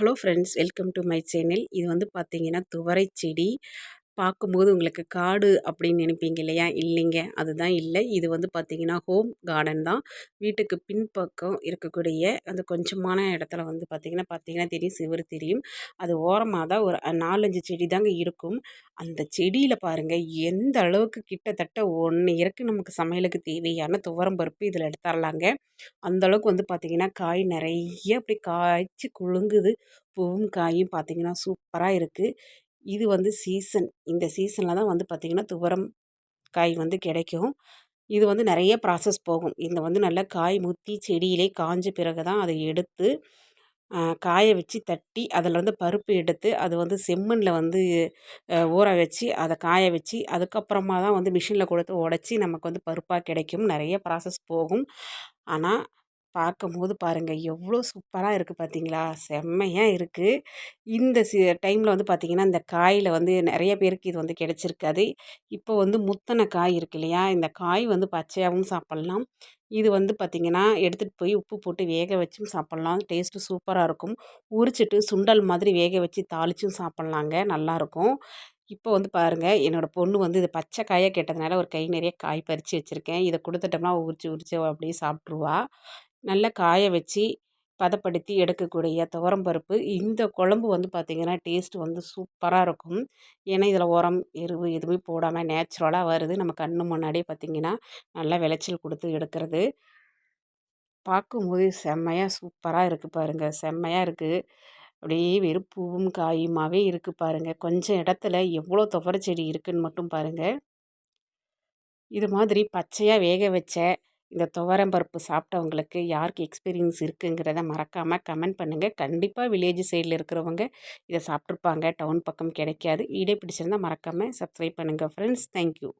Hello friends welcome to my channel. இது வந்து பார்த்தீங்கன்னா துவரை செடி. பார்க்கும்போது உங்களுக்கு காடு அப்படின்னு நினைப்பீங்க இல்லையா? இல்லைங்க. அதுதான் இல்லை. இது வந்து பார்த்திங்கன்னா ஹோம் கார்டன் தான். வீட்டுக்கு பின்பக்கம் இருக்கக்கூடிய அந்த கொஞ்சமான இடத்துல வந்து பார்த்திங்கன்னா பார்த்திங்கன்னா தெரியும் சிவர் தெரியும். அது ஓரமாக தான் ஒரு நாலஞ்சு செடி தாங்க இருக்கும். அந்த செடியில் பாருங்கள் எந்த அளவுக்கு கிட்டத்தட்ட ஒன்று இறக்கு நமக்கு சமையலுக்கு தேவையான துவரம் பருப்பு இதில் எடுத்துடலாங்க அந்த அளவுக்கு வந்து பார்த்திங்கன்னா காய் நிறைய அப்படி காய்ச்சி குலுங்குது. பூவும் காயும் பார்த்திங்கன்னா சூப்பராக இருக்குது இது வந்து சீசன். இந்த சீசனில் தான் வந்து பார்த்திங்கன்னா துவரம் காய் வந்து கிடைக்கும். இது வந்து நிறைய ப்ராசஸ் போகும். இந்த வந்து நல்லா காய் முத்தி செடியிலே காஞ்ச பிறகு தான் அதை எடுத்து காய வச்சு தட்டி அதில் வந்து பருப்பு எடுத்து அது வந்து செம்மண்ணில் வந்து ஊற வச்சு அதை காய வச்சு அதுக்கப்புறமா தான் வந்து மிஷினில் கொடுத்து உடச்சி நமக்கு வந்து பருப்பாக கிடைக்கும். நிறைய ப்ராசஸ் போகும். ஆனால் பார்க்கும்போது பாருங்கள் எவ்வளோ சூப்பராக இருக்குது பார்த்தீங்களா? செம்மையாக இருக்குது இந்த சி டைமில் வந்து பார்த்திங்கன்னா இந்த காயில் வந்து நிறைய பேருக்கு இது வந்து கிடச்சிருக்காது. இப்போ வந்து முத்தனை காய் இருக்கு இல்லையா? இந்த காய் வந்து பச்சையாகவும் சாப்பிட்லாம். இது வந்து பார்த்திங்கன்னா எடுத்துகிட்டு போய் உப்பு போட்டு வேக வச்சும் சாப்பிட்லாம். டேஸ்ட்டு சூப்பராக இருக்கும். உரிச்சிட்டு சுண்டல் மாதிரி வேக வச்சு தாளித்தும் சாப்பிட்லாங்க. நல்லாயிருக்கும் இப்போ வந்து பாருங்கள் என்னோடய பொண்ணு வந்து இது பச்சை காயாக கேட்டதுனால ஒரு கை நிறைய காய் பறித்து வச்சுருக்கேன். இதை கொடுத்துட்டோம்னா உரிச்சு உரிச்சு அப்படியே சாப்பிட்ருவா நல்லா காய வச்சு பதப்படுத்தி எடுக்கக்கூடிய துவரம்பருப்பு இந்த குழம்பு வந்து பார்த்திங்கன்னா டேஸ்ட் வந்து சூப்பராக இருக்கும். ஏன்னா இதில் உரம் எருவு எதுவுமே போடாமல் நேச்சுரலாக வருது. நம்ம கண் முன்னாடியே பார்த்திங்கன்னா நல்லா விளைச்சல் கொடுத்து எடுக்கிறது. பார்க்கும்போது செம்மையாக சூப்பராக இருக்குது பாருங்கள் செம்மையாக இருக்குது அப்படியே வெறும் பூவும் காயுமாவே இருக்குது பாருங்கள் கொஞ்சம் இடத்துல எவ்வளோ துவர செடி இருக்குதுன்னு மட்டும் பாருங்கள் இது மாதிரி பச்சையாக வேக வச்ச இந்த துவரம் பருப்பு சாப்பிட்டவங்களுக்கு யாருக்கு எக்ஸ்பீரியன்ஸ் இருக்குங்கிறத மறக்காமல் கமெண்ட் பண்ணுங்கள் கண்டிப்பாக வில்லேஜ் சைடில் இருக்கிறவங்க இதை சாப்பிட்ருப்பாங்க டவுன் பக்கம் கிடைக்காது. வீடியோ பிடிச்சிருந்தால் மறக்காமல் சப்ஸ்கிரைப் பண்ணுங்கள் ஃப்ரெண்ட்ஸ் தேங்க்யூ